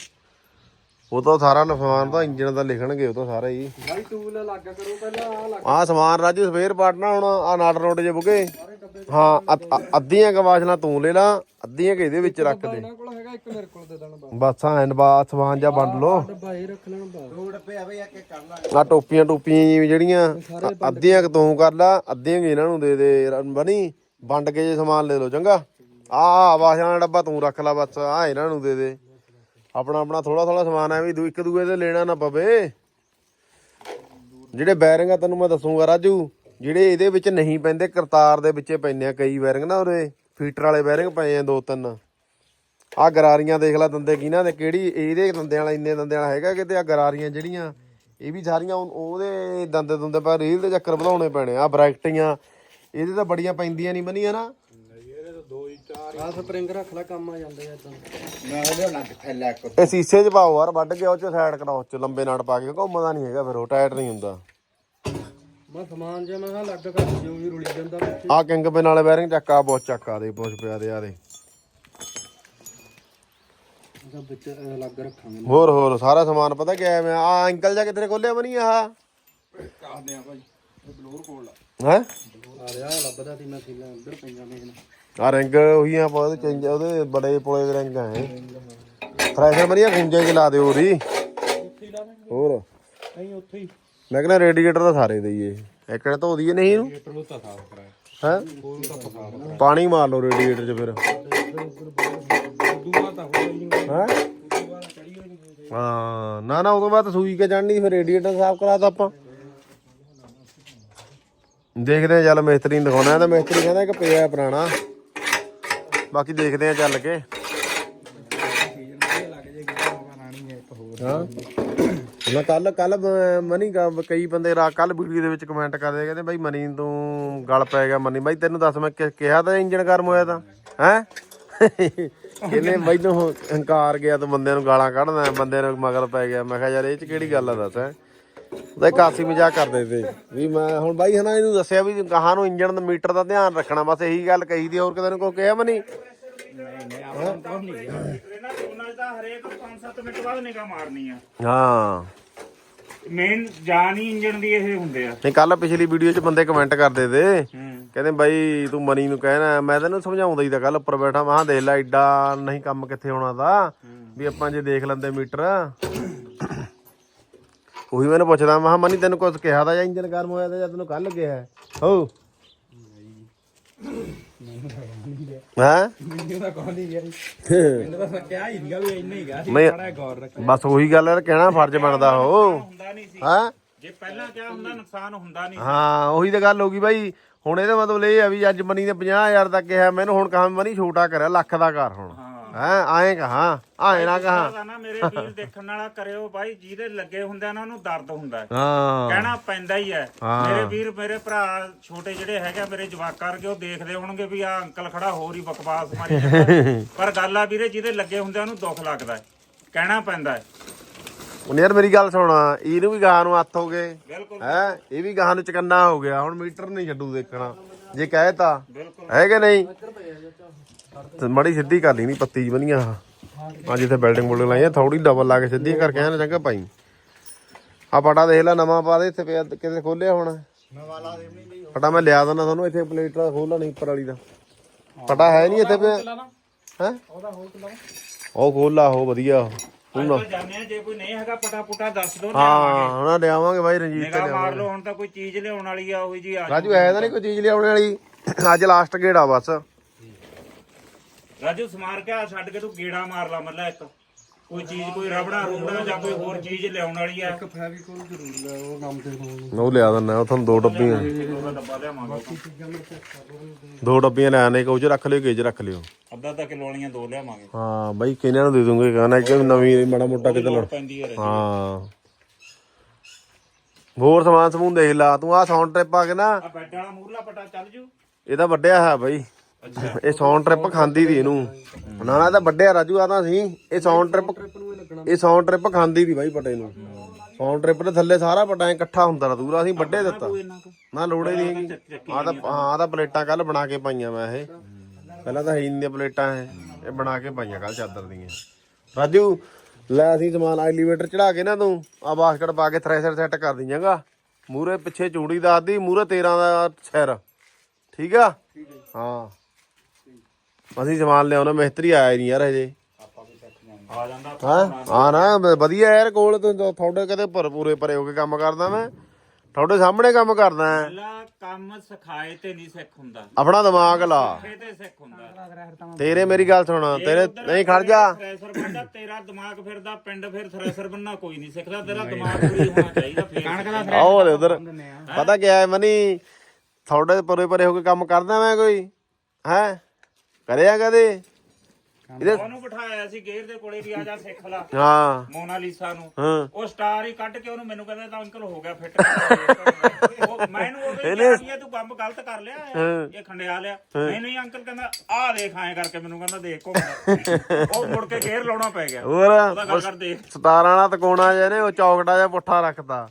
Speaker 1: ਉਹ ਤਾਂ ਸਾਰਾ ਸਮਾਨ ਤਾਂ ਇੰਜਨ ਦਾ ਲਿਖਣਗੇ ਉਹ ਤਾਂ ਸਾਰਾ ਹੀ।
Speaker 3: ਭਾਈ ਟੂਲ ਲੱਗਾ ਕਰੋ ਪਹਿਲਾਂ ਆ ਲੱਗ
Speaker 1: ਆ ਸਮਾਨ ਰਾਜੂ ਸਵੇਰ ਪਾਟਣਾ ਹੁਣ ਆ ਨਾਟ ਰੋਡ ਜੇ ਬੁਗੇ ਹਾਂ ਅੱਧ- ਅੱਧ- ਅੱਧੀਆਂ ਗਵਾਸ਼ਲਾਂ ਤੂੰ ਲੈ ਲਾ ਅੱਧੀਆਂ ਕਿ ਇਹਦੇ ਵਿੱਚ ਰੱਖ ਦੇ।
Speaker 3: ਇਹਨਾਂ ਕੋਲ ਹੈਗਾ ਇੱਕ ਮੇਰੇ ਕੋਲ ਦੇ ਦੇਣ ਬਾ
Speaker 1: ਬਸ ਐਨ ਬਾ ਸਮਾਨ ਜਾਂ ਵੰਡ ਲੋ
Speaker 3: ਡੱਬਾ ਇਹ ਰੱਖ ਲੈਣ ਬਾ ਦੋ ਡੱਬੇ ਆ ਬਈ ਇੱਕ ਇੱਕ ਕਰ ਲਾ
Speaker 1: ਆ ਟੋਪੀਆਂ ਟੋਪੀਆਂ ਜਿਹੀਆਂ ਜਿਹੜੀਆਂ ਅ- ਅੱਧੀਆਂ ਕੁ ਤੂੰ ਕਰ ਲਾ ਅੱਧੀਆਂ ਕੁ ਇਹਨਾਂ ਨੂੰ ਦੇ ਦੇ ਬਣੀ ਵੰਡ ਕੇ ਜੇ ਸਮਾਨ ਲੈ ਲਓ ਚੰਗਾ। ਆ ਆਵਾਜ਼ਾਂ ਦਾ ਡੱਬਾ ਤੂੰ ਰੱਖ ਲੈ ਬਸ ਆ ਇਹਨਾਂ ਨੂੰ ਦੇ ਦੇ। ਆਪਣਾ ਆਪਣਾ ਥੋੜਾ ਥੋੜਾ ਸਮਾਨ ਹੈ ਵੀ ਦੂ ਇੱਕ ਦੂਏ ਤੇ ਲੈਣਾ ਨਾ ਪਵੇ। ਜਿਹੜੇ ਬੈਰਿੰਗ ਆ ਤੈਨੂੰ ਮੈਂ ਦੱਸੂਗਾ ਰਾਜੂ, ਜਿਹੜੇ ਇਹਦੇ ਵਿੱਚ ਨਹੀਂ ਪੈਂਦੇ, ਕਰਤਾਰ ਦੇ ਵਿੱਚੇ ਪੈਂਦੇ ਆ ਕਈ ਬੈਰਿੰਗ ਨਾ ਉਹਦੇ ਫੀਟਰ ਵਾਲੇ ਬੈਰਿੰਗ ਪਏ ਆ ਦੋ ਤਿੰਨ। ਆ ਗਰਾਰੀਆਂ ਦੇਖ ਲੈ ਦੰਦੇ ਕਿਹਨਾਂ ਦੇ, ਕਿਹੜੀ ਇਹਦੇ ਦੰਦਿਆਂ ਵਾਲਾ, ਇੰਨੇ ਦੰਦਿਆਂ ਵਾਲਾ ਹੈਗਾ ਕਿਤੇ ਆ ਗਰਾਰੀਆਂ ਜਿਹੜੀਆਂ, ਇਹ ਵੀ ਸਾਰੀਆਂ ਉਹਦੇ ਦੰਦੇ ਦੁੰਦੇ ਪਰ ਰੀਲ ਦੇ ਚੱਕਰ ਵਧਾਉਣੇ ਪੈਣੇ ਆ ਬ੍ਰੈਕਟੀਆਂ ਇਹਦੇ ਤਾਂ ਬੜੀਆਂ ਪੈਂਦੀਆਂ ਨਹੀਂ ਮਨੀਆਂ ਨਾ।
Speaker 3: ਆ ਸਪਰਿੰਗ ਰੱਖ ਲੈ ਕੰਮ ਆ ਜਾਂਦੇ ਆ ਤਾਂ
Speaker 2: ਮੈਂ ਉਹਦੇ ਨਾਲ ਥੱਲੇ
Speaker 1: ਇਹ ਸੀਸੇ 'ਚ ਪਾਓ ਯਾਰ ਵੱਢ ਕੇ ਉਹ 'ਚ ਸਾਈਡ ਕਰਾਓ ਚ ਲੰਬੇ ਨਾੜ ਪਾ ਕੇ ਘੁੰਮਦਾ ਨਹੀਂ ਹੈਗਾ ਫਿਰ ਉਹ ਟਾਇਟ ਨਹੀਂ ਹੁੰਦਾ।
Speaker 3: ਮੈਂ ਸਮਾਨ ਜੇ ਮੈਂ ਕਿਹਾ ਲੱਗ ਕਰ ਜੋ ਵੀ ਰੁਲੀ ਜਾਂਦਾ ਵਿੱਚ।
Speaker 1: ਆ ਕਿੰਗ ਪੇ ਨਾਲੇ ਬੈਰਿੰਗ ਚੱਕਾ ਬਹੁਤ ਚੱਕਾ ਦੇ ਪੁੱਛ ਪਿਆ ਦੇ ਆ ਦੇ।
Speaker 3: ਉਹਦਾ ਵਿੱਚ ਅਹ, ਲੱਗ ਰੱਖਾਂਗੇ।
Speaker 1: ਹੋਰ ਹੋਰ ਸਾਰਾ ਸਮਾਨ ਪਤਾ ਕਿਆ ਮੈਂ ਆ ਅੰਕਲ ਜਾ ਕਿਤੇ ਖੋਲਿਆ ਮਨੀ ਆਹ?
Speaker 3: ਕਾਹਦੇ ਆ ਭਾਈ ਬਲੋਰ ਕੋਲ
Speaker 1: ਹੈ?
Speaker 3: ਆ ਰਿਹਾ ਲੱਭਦਾ ਸੀ ਮੈਂ ਸੀਲਾ ਉਧਰ ਪਈਆਂ ਮੇਨ
Speaker 1: ਆ ਰਿੰਗ ਉਹੀ ਆ ਪਾ ਉਹਦੇ ਚੇਂਜ ਉਹਦੇ ਬੜੇ ਪੁਲੇ ਦੇ ਰਿੰਗ ਆ ਇਹ। ਫਰੈਸ਼ਰ ਮਨੀਆ ਖੁੰਝੇ ਚ ਲਾ ਦਿਓ ਉਹਦੀ ਹੋਰ?
Speaker 3: ਨਹੀਂ ਉੱਥੇ ਹੀ
Speaker 1: ਮੈਂ ਕਹਿੰਦਾ ਰੇਡੀਏਟਰ ਤਾਂ ਸਾਰੇ ਦੇਈਏ ਹੀ ਇੱਕ ਨੇ ਧੋ ਦਈਏ, ਨਹੀਂ ਇਹਨੂੰ?
Speaker 3: ਟਰੋ ਤਾਂ ਸਾਫ਼ ਕਰਾਇਆ
Speaker 1: ਹੈ? ਪਾਣੀ ਮਾਰ ਲਓ ਰੇਡੀਏਟਰ 'ਚ ਫਿਰ।
Speaker 3: ਦੂਆ ਹਾਂ,
Speaker 1: ਨਾ ਨਾ, ਉਦੋਂ ਬਾਅਦ ਸੂਈ ਕੇ ਚੜਨੀ ਫਿਰ ਰੇਡੀਏਟਰ ਸਾਫ਼ ਕਰਾ ਤਾ ਆਪਾਂ। ਦੇਖਦੇ ਆ ਚੱਲ ਮਿਸਤਰੀ ਨੂੰ ਦਿਖਾਉਣਾ ਤਾਂ ਮਿਸਤਰੀ ਕਹਿੰਦਾ ਇੱਕ ਪਿਆ ਪੁਰਾਣਾ। ਬਾਕੀ ਦੇਖਦੇ ਆ ਚੱਲ ਕੇ। ਹਾਂ। ਮੈਂ ਕੱਲ ਕੱਲ ਮਨੀ ਕਈ ਬੰਦੇ ਰਾ ਕੱਲ ਵੀਡੀਓ ਦੇ ਵਿੱਚ ਕਮੈਂਟ ਕਰਦੇ ਕਹਿੰਦੇ ਬਾਈ ਮਨੀ ਤੂੰ ਗਲ ਪੈ ਗਿਆ ਮਨੀ। ਬਾਈ ਤੈਨੂੰ ਦੱਸ ਮੈਂ ਕਿਹਾ ਤਾਂ ਇੰਜਨ ਗਰਮ ਹੋਇਆ ਤਾਂ। ਹੈ? ਕਿੰਨੇ ਬਾਈ ਤੂੰ ਹੰਕਾਰ ਗਿਆ ਤੂੰ ਬੰਦਿਆਂ ਨੂੰ ਗਾਲਾਂ ਕੱਢਦਾ ਬੰਦੇ ਨੂੰ ਮਗਰ ਪੈ ਗਿਆ। ਮੈਂ ਕਿਹਾ ਯਾਰ ਇਹ ਚ ਕਿਹੜੀ ਗੱਲ ਆ ਦੱਸ ਹੈ? ਉਹਦਾ ਕਾਸੀ ਮਜ਼ਾਕ ਕਰਦੇ ਤੇ ਵੀ ਮੈਂ ਹੁਣ ਬਾਈ ਹਨਾ ਇਹਨੂੰ ਦੱਸਿਆ ਵੀ ਗਾਹਾਂ ਨੂੰ ਇੰਜਨ ਦਾ ਮੀਟਰ ਦਾ ਧਿਆਨ ਰੱਖਣਾ ਬਸ ਇਹੀ ਗੱਲ ਕਹੀ ਦੀ ਹੋਰ ਕਿਤੇ ਨੂੰ ਕੋਈ ਕਿਹਾ ਮਨੀ
Speaker 2: ਇਹਨਾਂ ਦੋਨਾਂ 'ਚ ਤਾਂ ਹਰੇਕ 5-7 ਮਿੰਟ ਬਾਅਦ ਨਿਗਾ ਮਾਰਨੀ ਆ।
Speaker 1: ਹਾਂ।
Speaker 2: ਮੇਨ ਜਾਨ ਹੀ ਇੰਜਣ ਦੀ ਇਹ ਹੁੰਦੇ ਆ।
Speaker 1: ਨਹੀਂ ਕੱਲ ਪਿਛਲੀ ਵੀਡੀਓ 'ਚ ਬੰਦੇ ਕਮੈਂਟ ਕਰਦੇ ਤੇ। ਕਹਿੰਦੇ ਬਾਈ ਤੂੰ ਮਨੀ ਨੂੰ ਕਹਿਣਾ ਮੈਂ ਤੈਨੂੰ ਸਮਝਾਉਂਦਾ ਹੀ ਤਾਂ ਕੱਲ ਉੱਪਰ ਬੈਠਾ ਮਹਾਂ ਦੇਖ ਲੈ ਐਡਾ ਨਹੀਂ ਕੰਮ ਕਿੱਥੇ ਹੋਣਾ ਦਾ। ਵੀ ਆਪਾਂ ਜੇ ਦੇਖ ਲੈਂਦੇ ਮੀਟਰ। ਉਹੀ ਮੈਨੂੰ ਪੁੱਛਦਾ ਮਹਾਂ ਮਨੀ ਤੈਨੂੰ ਕੁਝ ਕਿਹਾ ਤਾਂ ਜਾਂ ਇੰਜਨ ਗਰਮ ਹੋਇਆ ਤਾਂ ਜਾਂ ਤੈਨੂੰ ਕੱਲ ਕਿਹਾ ਹੋ? ਹਾਂ
Speaker 3: ਮੈਨੂੰ ਤਾਂ ਕੋਈ ਨਹੀਂ ਗਿਆ ਮੈਨੂੰ ਤਾਂ ਕਿਹਾ ਹੀ? ਨਹੀਂਗਾ ਵੀ ਇੰਨਾ ਹੀ ਗਿਆ ਸੀ ਬੜਾ ਗੌਰ ਰੱਖ
Speaker 1: ਬਸ ਉਹੀ ਗੱਲ ਹੈ, ਕਹਿਣਾ ਫਰਜ਼ ਬਣਦਾ ਹੋ
Speaker 2: ਹੁੰਦਾ ਨਹੀਂ ਸੀ
Speaker 1: ਹਾਂ?
Speaker 2: ਜੇ ਪਹਿਲਾਂ ਕਿਹਾ ਹੁੰਦਾ ਨੁਕਸਾਨ ਹੁੰਦਾ ਨਹੀਂ
Speaker 1: ਹਾਂ, ਉਹੀ ਤਾਂ ਗੱਲ ਹੋ ਗਈ ਬਾਈ। ਹੁਣ ਇਹਦਾ ਮਤਲਬ ਇਹ ਆ ਵੀ ਅੱਜ ਮਨੀ ਨੇ 50000 ਦਾ ਕਿਹਾ, ਮੈਨੂੰ ਹੁਣ ਕਹਾਂ ਮਨੀ ਛੋਟਾ ਕਰਿਆ, ਲੱਖ ਦਾ ਕਰ ਹੁਣ। ਹੈ ਆਏ ਕਹਾਂ ਆਏ ਨਾ ਕਹਾਂ।
Speaker 2: ਨਾ ਮੇਰੇ ਵੀਰ ਦੇਖਣ ਵਾਲਾ ਕਰਿਓ ਬਾਈ ਜਿਹਦੇ ਲੱਗੇ ਹੁੰਦੇ ਨਾ ਉਹਨੂੰ ਦਰਦ ਹੁੰਦਾ ਹੈ।
Speaker 1: ਹਾਂ।
Speaker 2: ਕਹਿਣਾ ਪੈਂਦਾ ਹੀ ਹੈ।
Speaker 1: ਹਾਂ।
Speaker 2: ਮੇਰੇ ਵੀਰ ਮੇਰੇ ਭਰਾ ਛੋਟੇ ਜਿਹੜੇ ਹੈਗੇ ਆ, ਮੇਰੇ ਜਵਾਕ ਕਰਕੇ ਉਹ ਦੇਖਦੇ ਹੋਣਗੇ ਵੀ ਆ ਅੰਕਲ ਖੜਾ ਹੋਰ ਹੀ ਬਕਵਾਸ ਮਾਰੀ ਜਾਂਦਾ। ਪਰ ਗੱਲ ਆ ਵੀਰੇ ਜਿਹਦੇ ਲੱਗੇ ਹੁੰਦੇ ਆ ਉਹਨੂੰ ਦੁੱਖ ਲੱਗਦਾ ਹੈ। ਕਹਿਣਾ ਪੈਂਦਾ ਹੈ।
Speaker 1: ਹੁਣ ਯਾਰ ਮੇਰੀ ਗੱਲ ਸੁਣ ਇਹਨੂੰ ਵੀ ਗਾਹ ਨੂੰ ਹੱਥ ਹੋ ਗਏ। ਹੈ? ਇਹ ਵੀ ਗਾਹ ਨੂੰ ਚਕੰਨਾ ਹੋ ਗਿਆ ਹੁਣ ਮੀਟਰ ਨਹੀਂ ਛੱਡੂ ਦੇਖਣਾ। ਜੇ ਕਹੇ ਤਾਂ
Speaker 2: ਬਿਲਕੁਲ।
Speaker 1: ਹੈ ਕਿ ਨਹੀਂ? ਤੇ ਮੜੀ ਸਿੱਧੀ ਕਰ ਲਈ ਨਹੀਂ ਪੱਤੀ ਜੀ ਬਣੀਆਂ। ਆ ਜਿੱਥੇ ਬਿਲਡਿੰਗ ਬੁਲਡਿੰਗ ਲਾਈਆਂ ਥੋੜੀ ਡਬਲ ਲਾ ਕੇ ਸਿੱਧੀ ਕਰਕੇ ਐਨ ਚੰਗਾ ਪਾਈ ਆ ਪਟਾ ਦੇਖ ਲੈ ਨਵਾਂ ਪਾ ਦੇ ਇੱਥੇ ਪਿਆ ਕਿਤੇ ਖੋਲਿਆ ਹੁਣ।
Speaker 3: ਨਵਾਂ ਲਾ ਦੇ ਨਹੀਂ
Speaker 1: ਪਟਾ ਮੈਂ ਲਿਆ ਦਿੰਦਾ ਤੁਹਾਨੂੰ ਇੱਥੇ ਪਲੇਟ ਦਾ ਖੋਲ ਲੈਣੀ ਉੱਪਰ ਵਾਲੀ ਦਾ। ਪਟਾ ਹੈ ਨਹੀਂ ਇੱਥੇ ਪਿਆ। ਹੈ
Speaker 3: ਉਹਦਾ ਹੋਰ ਕਿਲਾ
Speaker 1: ਉਹ ਖੋਲ ਲਾ ਉਹ ਵਧੀਆ
Speaker 2: ਆ ਜੇ ਕੋਈ ਨਹੀਂ ਹੈਗਾ ਪਟਾ ਪੁਟਾ ਦੱਸ ਦੋ
Speaker 1: ਹਾਂ ਉਹਨਾਂ ਲਿਆਵਾਂਗੇ ਬਾਈ ਰਣਜੀਤ ਤੇ
Speaker 2: ਨਿਗਾਹ ਮਾਰ
Speaker 1: ਲਿਆਵਾਂਗੇ।
Speaker 2: ਲਓ ਹੁਣ ਤਾਂ ਕੋਈ ਚੀਜ਼ ਲਿਆਉਣ ਵਾਲੀ ਆ ਉਹੀ ਜੀ ਆ
Speaker 1: ਰਾਜੂ ਹੈ ਤਾਂ ਨਹੀਂ ਕੋਈ ਚੀਜ਼ ਲਿਆਉਣ ਵਾਲੀ? ਅੱਜ ਲਾਸਟ ਗੇੜਾ ਬਸ।
Speaker 2: ਰਾਜੂ ਸਮਾਰ ਕੇ ਆ ਛੱਡ ਕੇ ਤੂੰ ਗੇੜਾ ਮਾਰ ਲਾ ਮੱਲਾ ਇੱਕ। ਕੋਈ ਚੀਜ਼ ਕੋਈ ਰਬੜਾ ਰੂਬੜਾ ਜਾਂ ਕੋਈ ਹੋਰ ਚੀਜ਼ ਲਿਆਉਣ ਵਾਲੀ ਆ।
Speaker 3: ਫੈਵੀਕੋਲ ਜ਼ਰੂਰ ਲੈ ਉਹ ਨਾਮ ਤੇ ਨੂੰ
Speaker 1: ਉਹ ਲਿਆ ਦਿੰਦਾ ਉਹ ਤੁਹਾਨੂੰ ਦੋ ਡੱਬੀਆਂ।
Speaker 2: ਉਹਦਾ ਡੱਬਾ ਲਿਆਵਾਂਗੇ
Speaker 1: ਦੋ ਡੱਬੀਆਂ ਲੈ ਆਨੇ ਕੋ ਚ ਰੱਖ ਲਿਓ ਗੇਜ ਰੱਖ ਲਿਓ।
Speaker 2: ਅੱਧਾ ਅੱਧਾ ਕਿਲੋ ਵਾਲੀਆਂ ਦੋ ਲਿਆਵਾਂਗੇ।
Speaker 1: ਹਾਂ ਬਾਈ ਕਿਹਨਾਂ ਨੂੰ ਦੇ ਦੂੰਗੇ? ਕਹਿੰਦਾ ਕਿ ਨਵੀਂ ਮਾੜਾ ਮੋਟਾ ਕਿਤੇ ਲੜ
Speaker 2: ਪੈਂਦੀ ਹੈ
Speaker 1: ਹਾਂ। ਹੋਰ ਸਮਾਨ ਸਮੂਨ ਦੇਖ ਲਾ ਤੂੰ ਆਹ ਸਾਊਂਡ ਟ੍ਰਿਪ ਆ ਕੇ ਨਾ
Speaker 2: ਆ ਬੈੱਡ ਵਾਲਾ ਮੂਰਲਾ ਪਟਾ ਚੱਲ ਜੂ।
Speaker 1: ਇਹਦਾ ਵੱਡਿਆ ਹੈ ਬਾਈ। ਇਹ ਸਾਊਂਡ ਟ੍ਰਿਪ ਖਾਂਦੀ ਦੀ ਇਹਨੂੰ। ਨਾ ਨਾ ਇਹਦਾ ਵੱਡਿਆ ਰਾਜੂ ਆ ਤਾਂ ਸੀ ਇਹ ਸਾਊਂਡ ਟ੍ਰਿਪ ਇਹ ਸਾਊਂਡ ਟ੍ਰਿਪ ਖਾਂਦੀ ਦੀ ਬਾਈ ਪਟੇ ਨੂੰ। ਸਾਊਂਡ ਟ੍ਰਿਪ ਦੇ ਥੱਲੇ ਸਾਰਾ ਪਟਾ ਇਕੱਠਾ ਹੁੰਦਾ ਰਦੂਰਾ ਅਸੀਂ ਵੱਡੇ ਦਿੱਤਾ।
Speaker 2: ਨਾ
Speaker 1: ਲੋੜੇ ਨਹੀਂ ਹੈਗੀ। ਆ ਤਾਂ ਆਹ ਤਾਂ ਪਲੇਟਾਂ ਕੱਲ ਬਣਾ ਕੇ ਪਾਈਆਂ ਮੈਂ ਇਹ। ਪਹਿਲਾਂ ਤਾਂ ਹੈ ਹੀ ਨਹੀਂ ਦੀਆਂ ਪਲੇਟਾਂ ਇਹ ਇਹ ਬਣਾ ਕੇ ਪਾਈਆਂ ਕੱਲ ਚਾਦਰ ਦੀਆਂ। ਰਾਜੂ ਲੈ ਅਸੀਂ ਸਮਾਨ ਐਲੀਵੇਟਰ ਚੜਾ ਕੇ ਨਾ ਤੂੰ ਆ ਬਾਸਕਟ ਪਾ ਕੇ ਥ੍ਰੈਸ਼ਰ ਸੈੱਟ ਕਰ ਦੀ ਜਾਂਗਾ ਮੂਰੇ ਪਿੱਛੇ ਚੂੜੀ ਦੱਸਦੀ ਮੂਰੇ 13 ਦਾ ਸਿਰ। ਠੀਕ ਆ? ਹਾਂ। ਅਸੀਂ ਸਮਾਨ ਲਿਆਉਣਾ ਮਿਸਤਰੀ ਆਇਆ ਨਹੀਂ ਯਾਰ ਹਜੇ।
Speaker 2: ਆ ਜਾਂਦਾ
Speaker 1: ਹਾਂ? ਆ ਨਾ ਵਧੀਆ ਯਾਰ ਕੋਲ ਤੂੰ ਤੁਹਾਡੇ ਕਦੇ ਭਰ ਪੂਰੇ ਭਰੇ ਹੋ ਕੇ ਕੰਮ ਕਰਦਾ ਮੈਂ। ਤੁਹਾਡੇ ਸਾਹਮਣੇ ਕੰਮ ਕਰਦਾ ਹੈ।
Speaker 2: ਪਹਿਲਾ ਕੰਮ ਸਿਖਾਏ ਤੇ ਨਹੀਂ ਸਿੱਖ ਹੁੰਦਾ।
Speaker 1: ਆਪਣਾ ਦਿਮਾਗ ਲਾ।
Speaker 2: ਸਿੱਖੇ ਤੇ ਸਿੱਖ ਹੁੰਦਾ।
Speaker 1: ਤੇਰੇ ਮੇਰੀ ਗੱਲ ਸੁਣ ਤੇਰੇ ਨਹੀਂ ਖੜ ਜਾ।
Speaker 2: ਥ੍ਰੈਸ਼ਰ ਬੰਦਾ ਤੇਰਾ ਦਿਮਾਗ ਫਿਰਦਾ ਪਿੰਡ ਫਿਰ ਥ੍ਰੈਸ਼ਰ ਬੰਨਾ ਕੋਈ ਨਹੀਂ ਸਿੱਖਦਾ ਤੇਰਾ ਦਿਮਾਗ ਪੂਰੀ ਹੋਣਾ ਚਾਹੀਦਾ ਫਿਰ। ਕਣਕ ਦਾ
Speaker 1: ਆਓ ਦੇ ਉਧਰ। ਪਤਾ ਕੀ ਹੈ ਮਨੀ ਤੁਹਾਡੇ ਪਰੇ ਪਰੇ ਹੋ ਕੇ ਕੰਮ ਕਰਦਾ ਮੈਂ ਕੋਈ? ਹੈ? ਕਰਿਆ ਕਦੇ? ਇਹਦੇ
Speaker 2: ਉਹਨੂੰ ਬਿਠਾਇਆ ਸੀ ਗੇਰ ਦੇ ਕੋਲੇ ਵੀ ਆ ਜਾ ਸਿੱਖ ਲਾ।
Speaker 1: ਹਾਂ।
Speaker 2: ਮੋਨਾਲੀਸਾ ਨੂੰ।
Speaker 1: ਹਾਂ।
Speaker 2: ਉਹ ਸਟਾਰ ਹੀ ਕੱਢ ਕੇ ਉਹਨੂੰ ਮੈਨੂੰ ਕਹਿੰਦਾ ਤਾਂ ਅੰਕਲ ਹੋ ਗਿਆ ਫਿੱਟ ਉਹ ਮੈਨੂੰ ਉਹ ਕਹਿੰਦਾ ਤੂੰ ਕੰਮ ਗਲਤ ਕਰ ਲਿਆ ਇਹ ਖੰਡਿਆ ਲਿਆ। ਨਹੀਂ ਨਹੀਂ ਅੰਕਲ ਕਹਿੰਦਾ ਆਹ ਦੇਖ ਐਂ ਕਰਕੇ ਮੈਨੂੰ ਕਹਿੰਦਾ ਦੇਖ ਘੁੰਮਦਾ ਉਹ ਮੁੜ ਕੇ ਗੇਰ ਲਾਉਣਾ ਪੈ ਗਿਆ।
Speaker 1: ਹੋਰ?
Speaker 2: ਉਹਦਾ ਗੱਲ ਕਰ ਦੇਖ
Speaker 1: 17 ਵਾਲਾ ਤਕੋਣਾ ਜਿਹਾ ਨੇ ਉਹ ਚੌਕਟਾ ਜਿਹਾ ਪੁੱਠਾ ਰੱਖਤਾ।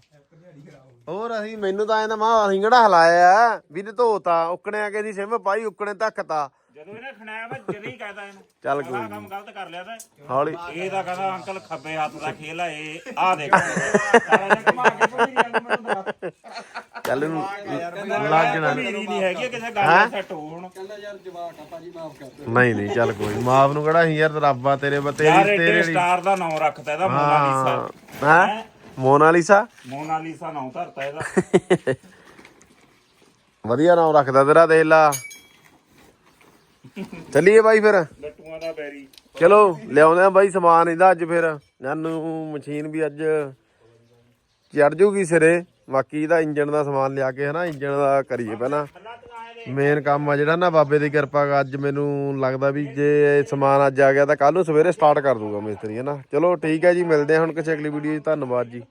Speaker 1: ਹੋਰ ਅਸੀਂ ਮੈਨੂੰ ਤਾਂ ਐਂ ਤਾਂ ਮਾਂ ਅਸੀਂ ਕਿਹੜਾ ਹਲਾਇਆ? ਵੀ ਨੇ ਧੋਤਾ ਉਕਣਿਆ ਕੇ ਦੀ ਸਿਮ ਪਾਈ ਉਕਣੇ ਧੱਕਤਾ।
Speaker 2: ਜਦੋਂ ਇਹਨੇ ਖਣਾਇਆ ਵਾ ਜਦੇ ਹੀ ਕਹਦਾ ਇਹਨੂੰ।
Speaker 1: ਚੱਲ
Speaker 2: ਆਹ ਕੰਮ ਗਲਤ ਕਰ ਲਿਆ ਤਾਂ।
Speaker 1: ਹੌਲੀ।
Speaker 2: ਇਹ ਤਾਂ ਕਹਿੰਦਾ ਅੰਕਲ ਖੱਬੇ ਹੱਥ ਦਾ ਖੇਲ ਆ ਇਹ ਆਹ ਦੇਖ। ਸਾਰਾ ਜਿਹਾ ਘੁਮਾ ਕੇ ਭੁੱਲ ਗਿਆ ਮੈਨੂੰ ਦੱਸ
Speaker 1: ਚੱਲ ਇਹਨੂੰ ਲੱਗ ਜਾਣਾ।
Speaker 2: ਮੇਰੀ ਨਹੀਂ ਹੈਗੀ ਕਿਸੇ ਗੱਲ ਦਾ ਸੈੱਟ ਹੋ ਹੁਣ।
Speaker 3: ਕਹਿੰਦਾ ਯਾਰ ਜਵਾਕ ਆ ਭਾਜੀ ਮਾਫ ਕਰ
Speaker 1: ਨਹੀਂ ਨਹੀਂ ਚੱਲ ਕੋਈ ਨੀ। ਮਾਪ ਨੂੰ ਕਿਹੜਾ ਅਸੀਂ ਯਾਰ ਰੱਬਾ ਤੇਰੇ ਬ
Speaker 2: ਯਾਰ
Speaker 1: ਤੇਰੀ
Speaker 2: ਸਟਾਰ ਦਾ ਨਾਮ ਰੱਖਤਾ ਇਹਦਾ ਮੋਨਾਲੀਸਾ
Speaker 1: ਹਾਂ। ਮੋਨਾਲੀਸਾ
Speaker 2: ਮੋਨਾਲੀਸਾ ਨਾਮ ਧਰਤਾ ਇਹਦਾ।
Speaker 1: ਵਧੀਆ ਨਾਮ ਰੱਖਦਾ ਤੇਰਾ ਦੇਖ ਲਾ। ਚੱਲੀਏ ਬਾਈ ਫਿਰ।
Speaker 2: ਲੱਟੂਆਂ ਦਾ ਬੈਰੀ।
Speaker 1: ਚਲੋ ਲਿਆਉਂਦੇ ਆ ਬਾਈ ਸਮਾਨ ਇਹਦਾ ਅੱਜ ਫਿਰ। ਜਾਨੂੰ ਮਸ਼ੀਨ ਵੀ ਅੱਜ ਚੜ ਜੂਗੀ ਸਿਰੇ। ਬਾਕੀ ਇਹਦਾ ਇੰਜਨ ਦਾ ਸਮਾਨ ਲਿਆ ਕੇ ਹਨਾ ਇੰਜਨ ਦਾ ਕਰੀਏ ਪਹਿਲਾਂ। ਮੇਨ ਕੰਮ ਆ ਜਿਹੜਾ ਨਾ ਬਾਬੇ ਦੀ ਕਿਰਪਾ ਨਾਲ ਅੱਜ ਮੈਨੂੰ ਲੱਗਦਾ ਵੀ ਜੇ ਸਮਾਨ ਅੱਜ ਆ ਗਿਆ ਤਾਂ ਕੱਲ ਨੂੰ ਸਵੇਰੇ ਸਟਾਰਟ ਕਰ ਦੂਗਾ ਮਿਸਤਰੀ ਹਨਾ। ਚਲੋ ਠੀਕ ਹੈ ਜੀ ਮਿਲਦੇ ਆ ਹੁਣ ਕਿਸੇ ਅਗਲੀ ਵੀਡੀਓ 'ਚ। ਧੰਨਵਾਦ ਜੀ।